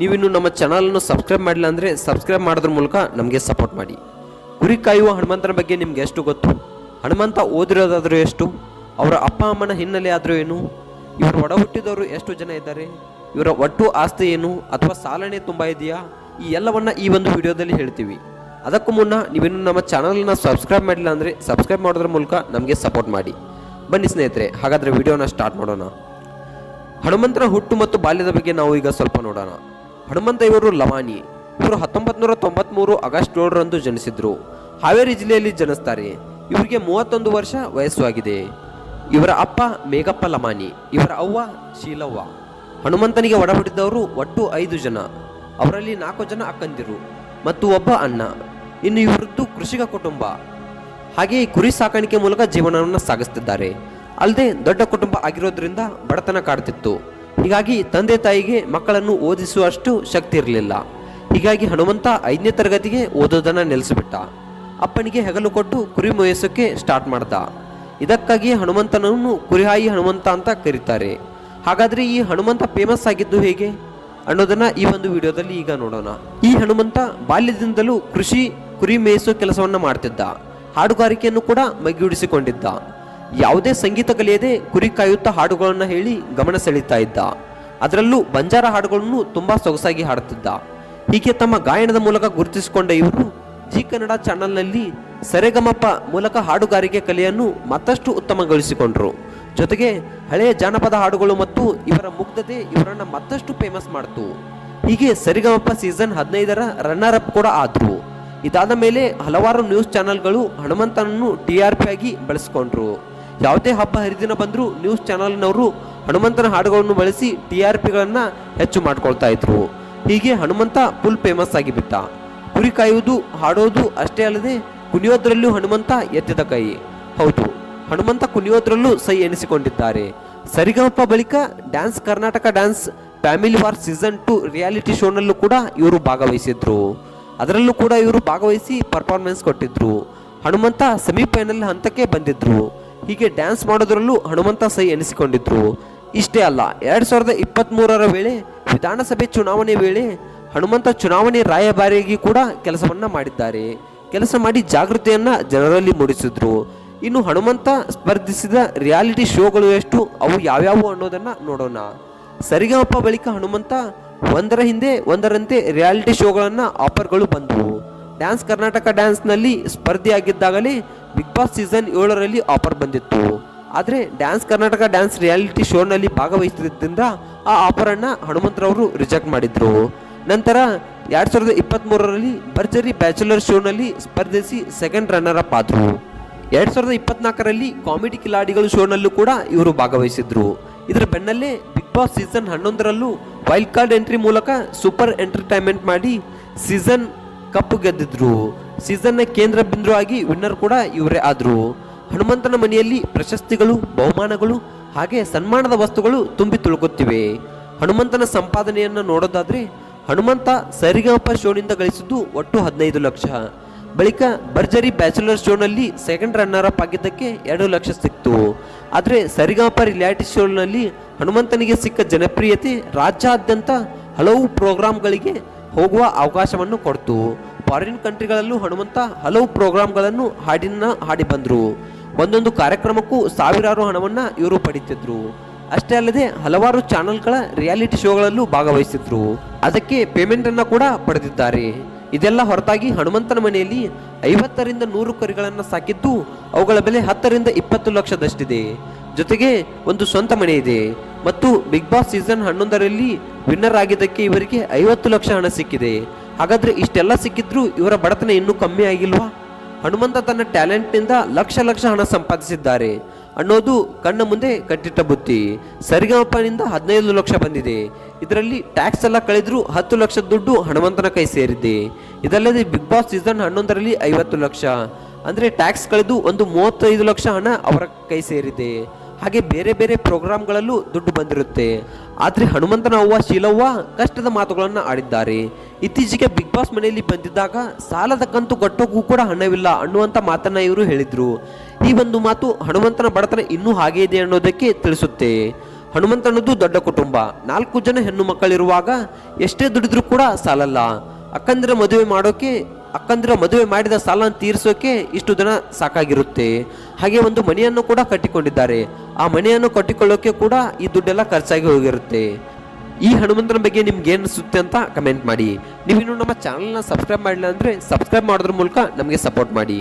ನೀವಿನ್ನು ನಮ್ಮ ಚಾನಲನ್ನು ಸಬ್ಸ್ಕ್ರೈಬ್ ಮಾಡಿಲ್ಲ ಅಂದರೆ ಸಬ್ಸ್ಕ್ರೈಬ್ ಮಾಡೋದ್ರ ಮೂಲಕ ನಮಗೆ ಸಪೋರ್ಟ್ ಮಾಡಿ. ಗುರಿ ಕಾಯುವ ಹನುಮಂತನ ಬಗ್ಗೆ ನಿಮ್ಗೆ ಎಷ್ಟು ಗೊತ್ತು? ಹನುಮಂತ ಓದಿರೋದಾದರೂ ಎಷ್ಟು? ಅವರ ಅಪ್ಪ ಅಮ್ಮನ ಹಿನ್ನೆಲೆ ಆದರೂ ಏನು? ಇವರು ಒಡ ಹುಟ್ಟಿದವರು ಎಷ್ಟು ಜನ ಇದ್ದಾರೆ? ಇವರ ಒಟ್ಟು ಆಸ್ತಿ ಏನು? ಅಥವಾ ಸಾಲನೆ ತುಂಬ ಇದೆಯಾ? ಈ ಎಲ್ಲವನ್ನ ಈ ಒಂದು ವಿಡಿಯೋದಲ್ಲಿ ಹೇಳ್ತೀವಿ. ಅದಕ್ಕೂ ಮುನ್ನ ನೀವಿನ್ನು ನಮ್ಮ ಚಾನಲ್ನ ಸಬ್ಸ್ಕ್ರೈಬ್ ಮಾಡಿಲ್ಲ ಅಂದರೆ ಸಬ್ಸ್ಕ್ರೈಬ್ ಮಾಡೋದ್ರ ಮೂಲಕ ನಮಗೆ ಸಪೋರ್ಟ್ ಮಾಡಿ. ಬನ್ನಿ ಸ್ನೇಹಿತರೆ, ಹಾಗಾದರೆ ವಿಡಿಯೋನ ಸ್ಟಾರ್ಟ್ ಮಾಡೋಣ. ಹನುಮಂತನ ಹುಟ್ಟು ಮತ್ತು ಬಾಲ್ಯದ ಬಗ್ಗೆ ನಾವು ಈಗ ಸ್ವಲ್ಪ ನೋಡೋಣ. ಹನುಮಂತ ಇವರು ಲವಾನಿ. ಇವರು ಹತ್ತೊಂಬತ್ತು ನೂರ ತೊಂಬತ್ಮೂರು ಆಗಸ್ಟ್ ಏಳರಂದು ಜನಿಸಿದ್ರು. ಹಾವೇರಿ ಜಿಲ್ಲೆಯಲ್ಲಿ ಜನಿಸ್ತಾರೆ. ಇವರಿಗೆ ಮೂವತ್ತೊಂದು ವರ್ಷ ವಯಸ್ಸು ಆಗಿದೆ. ಇವರ ಅಪ್ಪ ಮೇಘಪ್ಪ ಲಮಾನಿ ಇವರ ಅವ್ವ ಶೀಲವ್ವ. ಹನುಮಂತನಿಗೆ ಒಡಬಿಟ್ಟಿದ್ದವರು ಒಟ್ಟು ಐದು ಜನ. ಅವರಲ್ಲಿ ನಾಲ್ಕು ಜನ ಅಕ್ಕಂದಿರು ಮತ್ತು ಒಬ್ಬ ಅಣ್ಣ. ಇನ್ನು ಇವರದ್ದು ಕೃಷಿಕ ಕುಟುಂಬ. ಹಾಗೆಯೇ ಕುರಿ ಸಾಕಾಣಿಕೆ ಮೂಲಕ ಜೀವನವನ್ನು ಸಾಗಿಸ್ತಿದ್ದಾರೆ. ಅಲ್ಲದೆ ದೊಡ್ಡ ಕುಟುಂಬ ಆಗಿರೋದ್ರಿಂದ ಬಡತನ ಕಾಡ್ತಿತ್ತು. ಹೀಗಾಗಿ ತಂದೆ ತಾಯಿಗೆ ಮಕ್ಕಳನ್ನು ಓದಿಸುವಷ್ಟು ಶಕ್ತಿ ಇರಲಿಲ್ಲ. ಹೀಗಾಗಿ ಹನುಮಂತ ಐದನೇ ತರಗತಿಗೆ ಓದೋದನ್ನು ನೆಲೆಸಿಬಿಟ್ಟ. ಅಪ್ಪನಿಗೆ ಹೆಗಲು ಕೊಟ್ಟು ಕುರಿ ಮೊಯಸಕ್ಕೆ ಸ್ಟಾರ್ಟ್ ಮಾಡ್ದ. ಇದಕ್ಕಾಗಿ ಹನುಮಂತನನ್ನು ಕುರಿಹಾಯಿ ಹನುಮಂತ ಅಂತ ಕರೀತಾರೆ. ಹಾಗಾದರೆ ಈ ಹನುಮಂತ ಫೇಮಸ್ ಆಗಿದ್ದು ಹೇಗೆ? ಅನ್ನೋದನ್ನು ಈ ಒಂದು ವಿಡಿಯೋದಲ್ಲಿ ಈಗ ನೋಡೋಣ. ಈ ಹನುಮಂತ ಬಾಲ್ಯದಿಂದಲೂ ಕೃಷಿ, ಕುರಿ ಮೇಯಿಸೋ ಕೆಲಸವನ್ನು ಮಾಡ್ತಿದ್ದ. ಹಾಡುಗಾರಿಕೆಯನ್ನು ಕೂಡ ಮಗ್ಗೂಡಿಸಿಕೊಂಡಿದ್ದ. ಯಾವುದೇ ಸಂಗೀತ ಕಲಿಯದೆ ಕುರಿ ಕಾಯುತ್ತಾ ಹಾಡುಗಳನ್ನು ಹೇಳಿ ಗಮನ ಸೆಳೀತಾ ಇದ್ದ. ಅದರಲ್ಲೂ ಬಂಜಾರ ಹಾಡುಗಳನ್ನು ತುಂಬಾ ಸೊಗಸಾಗಿ ಹಾಡುತ್ತಿದ್ದ. ಹೀಗೆ ತಮ್ಮ ಗಾಯನದ ಮೂಲಕ ಗುರುತಿಸಿಕೊಂಡ ಇವರು ಜಿ ಕನ್ನಡ ಚಾನೆಲ್ನಲ್ಲಿ ಸರೆಗಮಪ ಮೂಲಕ ಹಾಡುಗಾರಿಕೆ ಕಲೆಯನ್ನು ಮತ್ತಷ್ಟು ಉತ್ತಮಗೊಳಿಸಿಕೊಂಡರು. ಜೊತೆಗೆ ಹಳೆಯ ಜಾನಪದ ಹಾಡುಗಳು ಮತ್ತು ಇವರ ಮುಗ್ಧತೆ ಇವರನ್ನು ಮತ್ತಷ್ಟು ಫೇಮಸ್ ಮಾಡ್ತು. ಹೀಗೆ ಸರಿಗಮಪ ಸೀಸನ್ ಹದಿನೈದರ ರನ್ನರ್ ಅಪ್ ಕೂಡ ಆದರು. ಇದಾದ ಮೇಲೆ ಹಲವಾರು ನ್ಯೂಸ್ ಚಾನೆಲ್ಗಳು ಹನುಮಂತನನ್ನು ಟಿ ಆರ್ ಪಿ ಆಗಿ ಬಳಸಿಕೊಂಡ್ರು. ಯಾವುದೇ ಹಬ್ಬ ಹರಿದಿನ ಬಂದರೂ ನ್ಯೂಸ್ ಚಾನಲ್ನವರು ಹನುಮಂತನ ಹಾಡುಗಳನ್ನು ಬಳಸಿ ಟಿ ಆರ್ ಪಿಗಳನ್ನು ಹೆಚ್ಚು ಮಾಡ್ಕೊಳ್ತಾ ಇದ್ರು. ಹೀಗೆ ಹನುಮಂತ ಫುಲ್ ಫೇಮಸ್ ಆಗಿಬಿಟ್ಟ ಕುರಿ ಕಾಯುವುದು, ಹಾಡೋದು ಅಷ್ಟೇ ಅಲ್ಲದೆ ಕುಣಿಯೋದ್ರಲ್ಲೂ ಹನುಮಂತ ಎತ್ತಿದ ಕೈ. ಹೌದು, ಹನುಮಂತ ಕುಣಿಯೋದ್ರಲ್ಲೂ ಸೈ ಎನಿಸಿಕೊಂಡಿದ್ದಾರೆ. ಸರಿಗಮಪ್ಪ ಬಳಿಕ dance Karnataka dance family war season two reality ಶೋನಲ್ಲೂ ಕೂಡ ಇವರು ಭಾಗವಹಿಸಿದ್ರು. ಅದರಲ್ಲೂ ಕೂಡ ಇವರು ಭಾಗವಹಿಸಿ ಪರ್ಫಾರ್ಮೆನ್ಸ್ ಕೊಟ್ಟಿದ್ರು. ಹನುಮಂತ ಸೆಮಿಫೈನಲ್ ಹಂತಕ್ಕೆ ಬಂದಿದ್ರು. ಹೀಗೆ ಡ್ಯಾನ್ಸ್ ಮಾಡೋದ್ರಲ್ಲೂ ಹನುಮಂತ ಸೈ ಎನಿಸಿಕೊಂಡಿದ್ರು. ಇಷ್ಟೇ ಅಲ್ಲ, ಎರಡು ಸಾವಿರದ ಇಪ್ಪತ್ತ್ ಮೂರರ ವೇಳೆ ವಿಧಾನಸಭೆ ಚುನಾವಣೆ ವೇಳೆ ಹನುಮಂತ ಚುನಾವಣೆ ರಾಯಭಾರಿಯಾಗಿ ಕೂಡ ಕೆಲಸವನ್ನ ಮಾಡಿದ್ದಾರೆ. ಕೆಲಸ ಮಾಡಿ ಜಾಗೃತಿಯನ್ನ ಜನರಲ್ಲಿ ಮೂಡಿಸಿದ್ರು. ಇನ್ನು ಹನುಮಂತ ಸ್ಪರ್ಧಿಸಿದ ರಿಯಾಲಿಟಿ ಶೋಗಳು ಎಷ್ಟು, ಅವು ಯಾವ್ಯಾವು ಅನ್ನೋದನ್ನ ನೋಡೋಣ. ಸರಿಗಮಪ್ಪ ಬಳಿಕ ಹನುಮಂತ ಒಂದರ ಹಿಂದೆ ಒಂದರಂತೆ ರಿಯಾಲಿಟಿ ಶೋಗಳನ್ನ ಆಫರ್ಗಳು ಬಂದವು. ಡ್ಯಾನ್ಸ್ ಕರ್ನಾಟಕ ಡ್ಯಾನ್ಸ್ನಲ್ಲಿ ಸ್ಪರ್ಧೆಯಾಗಿದ್ದಾಗಲೇ ಬಿಗ್ ಬಾಸ್ ಸೀಸನ್ ಏಳರಲ್ಲಿ ಆಫರ್ ಬಂದಿತ್ತು. ಆದರೆ ಡ್ಯಾನ್ಸ್ ಕರ್ನಾಟಕ ಡ್ಯಾನ್ಸ್ ರಿಯಾಲಿಟಿ ಶೋನಲ್ಲಿ ಭಾಗವಹಿಸಿದ್ದರಿಂದ ಆ ಆಫರನ್ನು ಹನುಮಂತರವರು ರಿಜೆಕ್ಟ್ ಮಾಡಿದ್ರು. ನಂತರ ಎರಡು ಸಾವಿರದ ಇಪ್ಪತ್ತ್ ಮೂರರಲ್ಲಿ ಭರ್ಜರಿ ಬ್ಯಾಚುಲರ್ ಶೋನಲ್ಲಿ ಸ್ಪರ್ಧಿಸಿ ಸೆಕೆಂಡ್ ರನ್ನರ್ ಅಪ್ ಆದರು. ಎರಡು ಸಾವಿರದ ಇಪ್ಪತ್ನಾಲ್ಕರಲ್ಲಿ ಕಾಮಿಡಿ ಕಿಲಾಡಿಗಳು ಶೋನಲ್ಲೂ ಕೂಡ ಇವರು ಭಾಗವಹಿಸಿದ್ರು. ಇದರ ಬೆನ್ನಲ್ಲೇ ಬಿಗ್ ಬಾಸ್ ಸೀಸನ್ ಹನ್ನೊಂದರಲ್ಲೂ ವೈಲ್ಡ್ ಕಾರ್ಡ್ ಎಂಟ್ರಿ ಮೂಲಕ ಸೂಪರ್ ಎಂಟರ್ಟೈನ್ಮೆಂಟ್ ಮಾಡಿ ಸೀಸನ್ ಕಪ್ ಗೆದ್ದಿದ್ರು. ಸೀಸನ್ನ ಕೇಂದ್ರ ಬಿಂದು ಆಗಿ ವಿನ್ನರ್ ಕೂಡ ಇವರೇ ಆದ್ರು. ಹನುಮಂತನ ಮನೆಯಲ್ಲಿ ಪ್ರಶಸ್ತಿಗಳು, ಬಹುಮಾನಗಳು, ಹಾಗೆ ಸನ್ಮಾನದ ವಸ್ತುಗಳು ತುಂಬಿ ತುಳುಕುತ್ತಿವೆ. ಹನುಮಂತನ ಸಂಪಾದನೆಯನ್ನು ನೋಡೋದಾದ್ರೆ ಹನುಮಂತ ಸರಿಗಮಪ ಶೋನಿಂದ ಗಳಿಸಿದ್ದು ಒಟ್ಟು ಹದಿನೈದು ಲಕ್ಷ. ಬಳಿಕ ಭರ್ಜರಿ ಬ್ಯಾಚುಲರ್ ಶೋನಲ್ಲಿ ಸೆಕೆಂಡ್ ರನ್ನರ್ ಅಪ್ ಆಗಿದ್ದಕ್ಕೆ ಎರಡು ಲಕ್ಷ ಸಿಕ್ತು. ಆದರೆ ಸರಿಗಾಪ ರಿಯಾಲಿಟಿ ಶೋನಲ್ಲಿ ಹನುಮಂತನಿಗೆ ಸಿಕ್ಕ ಜನಪ್ರಿಯತೆ ರಾಜ್ಯಾದ್ಯಂತ ಹಲವು ಪ್ರೋಗ್ರಾಂಗಳಿಗೆ ಹೋಗುವ ಅವಕಾಶವನ್ನು ಕೊಡ್ತು. ಫಾರಿನ್ ಕಂಟ್ರಿಗಳಲ್ಲೂ ಹನುಮಂತ ಹಲವು ಪ್ರೋಗ್ರಾಮ್ಗಳನ್ನು ಹಾಡಿನ ಹಾಡಿ ಬಂದರು. ಒಂದೊಂದು ಕಾರ್ಯಕ್ರಮಕ್ಕೂ ಸಾವಿರಾರು ಹಣವನ್ನು ಇವರು ಪಡಿತಿದ್ರು. ಅಷ್ಟೇ ಅಲ್ಲದೆ ಹಲವಾರು ಚಾನೆಲ್ಗಳ ರಿಯಾಲಿಟಿ ಶೋಗಳಲ್ಲೂ ಭಾಗವಹಿಸಿದ್ರು. ಅದಕ್ಕೆ ಪೇಮೆಂಟ್ ಅನ್ನ ಕೂಡ ಪಡೆದಿದ್ದಾರೆ. ಇದೆಲ್ಲ ಹೊರತಾಗಿ ಹನುಮಂತನ ಮನೆಯಲ್ಲಿ ಐವತ್ತರಿಂದ ನೂರು ಕರಿಗಳನ್ನು ಸಾಕಿದ್ದು ಅವುಗಳ ಬೆಲೆ ಹತ್ತರಿಂದ ಇಪ್ಪತ್ತು ಲಕ್ಷದಷ್ಟಿದೆ. ಜೊತೆಗೆ ಒಂದು ಸ್ವಂತ ಮನೆ ಇದೆ. ಮತ್ತು ಬಿಗ್ ಬಾಸ್ ಸೀಸನ್ ಹನ್ನೊಂದರಲ್ಲಿ ವಿನ್ನರ್ ಆಗಿದ್ದಕ್ಕೆ ಇವರಿಗೆ ಐವತ್ತು ಲಕ್ಷ ಹಣ ಸಿಕ್ಕಿದೆ. ಹಾಗಾದ್ರೆ ಇಷ್ಟೆಲ್ಲ ಸಿಕ್ಕಿದ್ರೂ ಇವರ ಬಡತನ ಇನ್ನೂ ಕಮ್ಮಿ ಆಗಿಲ್ವಾ? ಹನುಮಂತ ತನ್ನ ಟ್ಯಾಲೆಂಟ್ನಿಂದ ಲಕ್ಷ ಲಕ್ಷ ಹಣ ಸಂಪಾದಿಸಿದ್ದಾರೆ. ಅನ್ನೋದು ಕಣ್ಣ ಮುಂದೆ ಕಟ್ಟಿಟ್ಟ ಬುತ್ತಿ ಸರಿಗಮಪನಿಂದ ಹದಿನೈದು ಲಕ್ಷ ಬಂದಿದೆ. ಇದರಲ್ಲಿ ಟ್ಯಾಕ್ಸ್ ಎಲ್ಲ ಕಳೆದರೂ ಹತ್ತು ಲಕ್ಷ ದುಡ್ಡು ಹನುಮಂತನ ಕೈ ಸೇರಿದೆ. ಇದಲ್ಲದೆ ಬಿಗ್ ಬಾಸ್ ಸೀಸನ್ ಹನ್ನೊಂದರಲ್ಲಿ ಐವತ್ತು ಲಕ್ಷ. ಅಂದ್ರೆ ಟ್ಯಾಕ್ಸ್ ಕಳೆದು ಒಂದು ಮೂವತ್ತೈದು ಲಕ್ಷ ಹಣ ಅವರ ಕೈ ಸೇರಿದೆ. ಹಾಗೆ ಬೇರೆ ಬೇರೆ ಪ್ರೋಗ್ರಾಮ್ಗಳಲ್ಲೂ ದುಡ್ಡು ಬಂದಿರುತ್ತೆ. ಆದರೆ ಹನುಮಂತನ ಅವ್ವ ಶೀಲವ್ವ ಕಷ್ಟದ ಮಾತುಗಳನ್ನು ಆಡಿದ್ದಾರೆ. ಇತ್ತೀಚೆಗೆ ಬಿಗ್ ಬಾಸ್ ಮನೆಯಲ್ಲಿ ಬಂದಿದ್ದಾಗ ಸಾಲದ ಕಂತು ಕಟ್ಟೋಕ್ಕೂ ಕೂಡ ಹಣವಿಲ್ಲ ಅನ್ನುವಂತ ಮಾತನ್ನ ಇವರು ಹೇಳಿದ್ರು. ಈ ಒಂದು ಮಾತು ಹನುಮಂತನ ಬಡತನ ಇನ್ನೂ ಹಾಗೆ ಇದೆ ಅನ್ನೋದಕ್ಕೆ ತಿಳಿಸುತ್ತೆ. ಹನುಮಂತನದ್ದು ದೊಡ್ಡ ಕುಟುಂಬ. ನಾಲ್ಕು ಜನ ಹೆಣ್ಣು ಮಕ್ಕಳಿರುವಾಗ ಎಷ್ಟೇ ದುಡಿದ್ರೂ ಕೂಡ ಸಾಲಲ್ಲ. ಅಕ್ಕಂದಿರ ಮದುವೆ ಮಾಡೋಕೆ ಅಕ್ಕಂದಿರ ಮದುವೆ ಮಾಡಿದ ಸಾಲನ ತೀರಿಸೋಕೆ ಇಷ್ಟು ದಿನ ಸಾಕಾಗಿರುತ್ತೆ. ಹಾಗೆ ಒಂದು ಮನೆಯನ್ನು ಕೂಡ ಕಟ್ಟಿಕೊಂಡಿದ್ದಾರೆ. ಆ ಮನೆಯನ್ನು ಕಟ್ಟಿಕೊಳ್ಳೋಕೆ ಕೂಡ ಈ ದುಡ್ಡೆಲ್ಲ ಖರ್ಚಾಗಿ ಹೋಗಿರುತ್ತೆ. ಈ ಹನುಮಂತನ ಬಗ್ಗೆ ನಿಮ್ಗೆ ಏನು ಅಂತ ಕಮೆಂಟ್ ಮಾಡಿ. ನೀವು ಇನ್ನು ನಮ್ಮ ಚಾನಲ್ನ ಸಬ್ಸ್ಕ್ರೈಬ್ ಮಾಡಿಲ್ಲ ಅಂದರೆ ಸಬ್ಸ್ಕ್ರೈಬ್ ಮಾಡೋದ್ರ ಮೂಲಕ ನಮಗೆ ಸಪೋರ್ಟ್ ಮಾಡಿ.